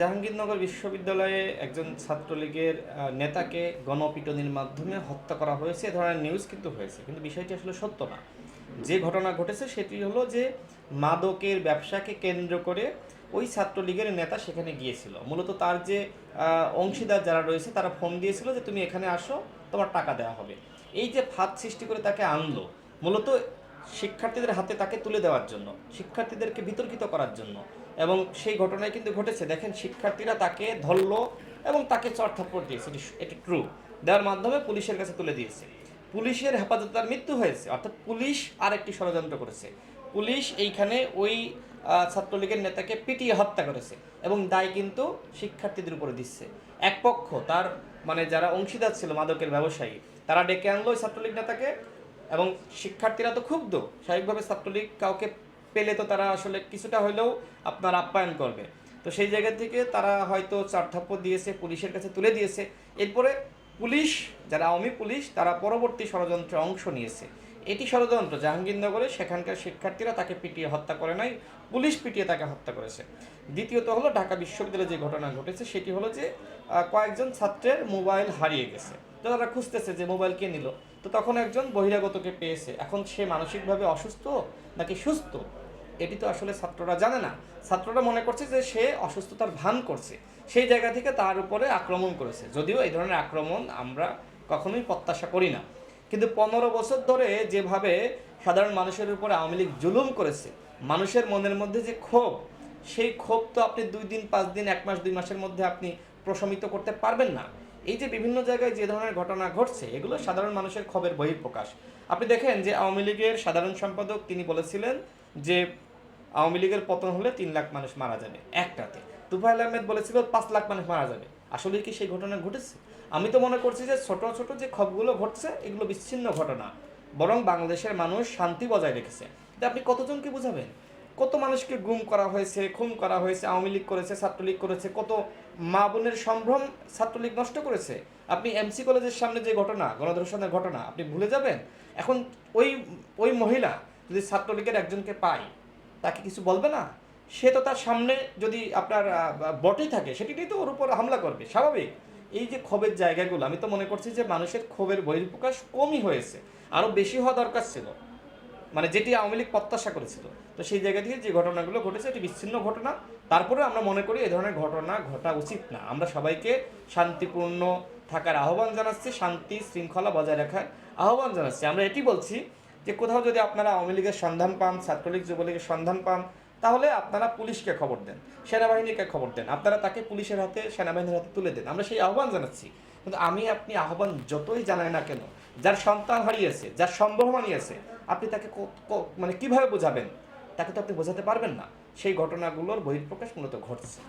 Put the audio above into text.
জাহাঙ্গীরনগর বিশ্ববিদ্যালয়ে একজন ছাত্রলীগের নেতাকে গণপিটনির মাধ্যমে হত্যা করা হয়েছে, এ ধরনের নিউজ কিন্তু হয়েছে। কিন্তু বিষয়টি আসলে সত্য না। যে ঘটনা ঘটেছে সেটি হলো যে মাদকের ব্যবসাকে কেন্দ্র করে ওই ছাত্রলীগের নেতা সেখানে গিয়েছিল। মূলত তার যে অংশীদার যারা রয়েছে তারা ফোন দিয়েছিল যে তুমি এখানে আসো, তোমার টাকা দেওয়া হবে। এই যে ফাঁদ সৃষ্টি করে তাকে আনলো, মূলত শিক্ষার্থীদের হাতে তাকে তুলে দেওয়ার জন্য, শিক্ষার্থীদেরকে বিতর্কিত করার জন্য এবং সেই ঘটনায় কিন্তু ঘটেছে। দেখেন, শিক্ষার্থীরা তাকে ধরলো এবং তাকে চড়থাপ্পড় দিয়েছে। এটি ট্রু দেওয়ার মাধ্যমে পুলিশের কাছে তুলে দিয়েছে। পুলিশের হেফাজতে তার মৃত্যু হয়েছে। অর্থাৎ পুলিশ আর একটি ষড়যন্ত্র করেছে। পুলিশ এইখানে ওই ছাত্রলীগের নেতাকে পিটিয়ে হত্যা করেছে এবং দায় কিন্তু শিক্ষার্থীদের উপরে দিচ্ছে। এক পক্ষ, তার মানে যারা অংশীদার ছিল, মাদকের ব্যবসায়ী, তারা ডেকে আনলো ওই ছাত্রলীগ নেতাকে এবং শিক্ষার্থীরা তো ক্ষুব্ধ। স্বাভাবিকভাবে ছাত্রলীগ কাউকে পেলে তো তারা আসলে কিছুটা হলেও আপনার আপ্যায়ন করবে। তো সেই জায়গা থেকে তারা হয়তো চার থাপ্প দিয়েছে, পুলিশের কাছে তুলে দিয়েছে। এরপরে পুলিশ, যারা আওয়ামী পুলিশ, তারা পরবর্তী ষড়যন্ত্রে অংশ নিয়েছে। এটি ষড়যন্ত্র। জাহাঙ্গীরনগরে সেখানকার শিক্ষার্থীরা তাকে পিটিয়ে হত্যা করে নাই, পুলিশ পিটিয়ে তাকে হত্যা করেছে। দ্বিতীয়ত হলো ঢাকা বিশ্ববিদ্যালয়ে যে ঘটনা ঘটেছে, সেটি হলো যে কয়েকজন ছাত্রের মোবাইল হারিয়ে গেছে। তো তারা খুঁজতেছে যে মোবাইল কে নিল। তো তখন একজন বহিরাগতকে পেয়েছে। এখন সে মানসিকভাবে অসুস্থ নাকি সুস্থ? এটি তো আসলে ছাত্ররা জানে না। ছাত্ররা মনে করছে যে সে অসুস্থতার ভান করছে। সেই জায়গা থেকে তার উপরে আক্রমণ করেছে। যদিও এই ধরনের আক্রমণ আমরা কখনোই প্রত্যাশা করি না। কিন্তু পনেরো বছর ধরে যেভাবে সাধারণ মানুষের উপরে আওয়ামী লীগ জুলুম করেছে, মানুষের মনের মধ্যে যে ক্ষোভ, সেই ক্ষোভ তো আপনি দুই দিন, পাঁচ দিন, এক মাস, দুই মাসের মধ্যে আপনি প্রশমিত করতে পারবেন না। এই যে বিভিন্ন জায়গায় যে ধরনের ঘটনা ঘটছে, এগুলো সাধারণ মানুষের ক্ষোভের বহিঃপ্রকাশ। আপনি দেখেন যে আওয়ামী লীগের সাধারণ সম্পাদক তিনি বলেছিলেন যে আওয়ামী লীগের পতন হলে তিন লাখ মানুষ মারা যাবে, একটাতে। তুফাইল আহমেদ বলেছিল পাঁচ লাখ মানুষ মারা যাবে। আসলে কি সেই ঘটনা ঘটেছে? আমি তো মনে করছি যে ছোট ছোট যে ক্ষোভগুলো ঘটছে, এগুলো বিচ্ছিন্ন ঘটনা। বরং বাংলাদেশের মানুষ শান্তি বজায় রেখেছে। আপনি কতজনকে বুঝাবেন? কত মানুষকে গুম করা হয়েছে, খুন করা হয়েছে, আওয়ামী লীগ করেছে, ছাত্রলীগ করেছে, কত মা বোনের সম্ভ্রম ছাত্রলীগ নষ্ট করেছে? আপনি এমসি কলেজের সামনে যে ঘটনা, গণধর্ষণের ঘটনা, আপনি ভুলে যাবেন? এখন ওই ওই মহিলা যদি ছাত্রলীগের একজনকে পায়, তাকে কিছু বলবে না? সে তো তার সামনে যদি আপনার বটেই থাকে, সেটি তো ওর উপর হামলা করবে, স্বাভাবিক। এই যে ক্ষোভের জায়গাগুলো, আমি তো মনে করছি যে মানুষের ক্ষোভের বহির্প্রকাশ কমই হয়েছে, আরও বেশি হওয়া দরকার ছিল। মানে যেটি আওয়ামী লীগ প্রত্যাশা করেছিল। তো সেই জায়গা থেকে যে ঘটনাগুলো ঘটেছে, এটি বিচ্ছিন্ন ঘটনা। তারপরে আমরা মনে করি এই ধরনের ঘটনা ঘটা উচিত না। আমরা সবাইকে শান্তিপূর্ণ থাকার আহ্বান জানাচ্ছি, শান্তি শৃঙ্খলা বজায় রাখার আহ্বান জানাচ্ছি। আমরা এটি বলছি যে কোথাও যদি আপনারা আওয়ামী লীগের সন্ধান পান, ছাত্রলীগ, যুবলীগের সন্ধান পান তাহলে আপনারা পুলিশকে খবর দেন, সেনাবাহিনীকে খবর দেন, আপনারা তাকে পুলিশের হাতে, সেনাবাহিনীর হাতে তুলে দেন। আমরা সেই আহ্বান জানাচ্ছি। কিন্তু আমি আপনি আহ্বান যতই জানাই না কেন, যার সন্তান হারিয়েছে, যার সম্ভব হারিয়েছে, আপনি তাকে মানে কীভাবে বোঝাবেন? তাকে তো আপনি বোঝাতে পারবেন না। সেই ঘটনাগুলোর বহিঃপ্রকাশ মূলত ঘটছে।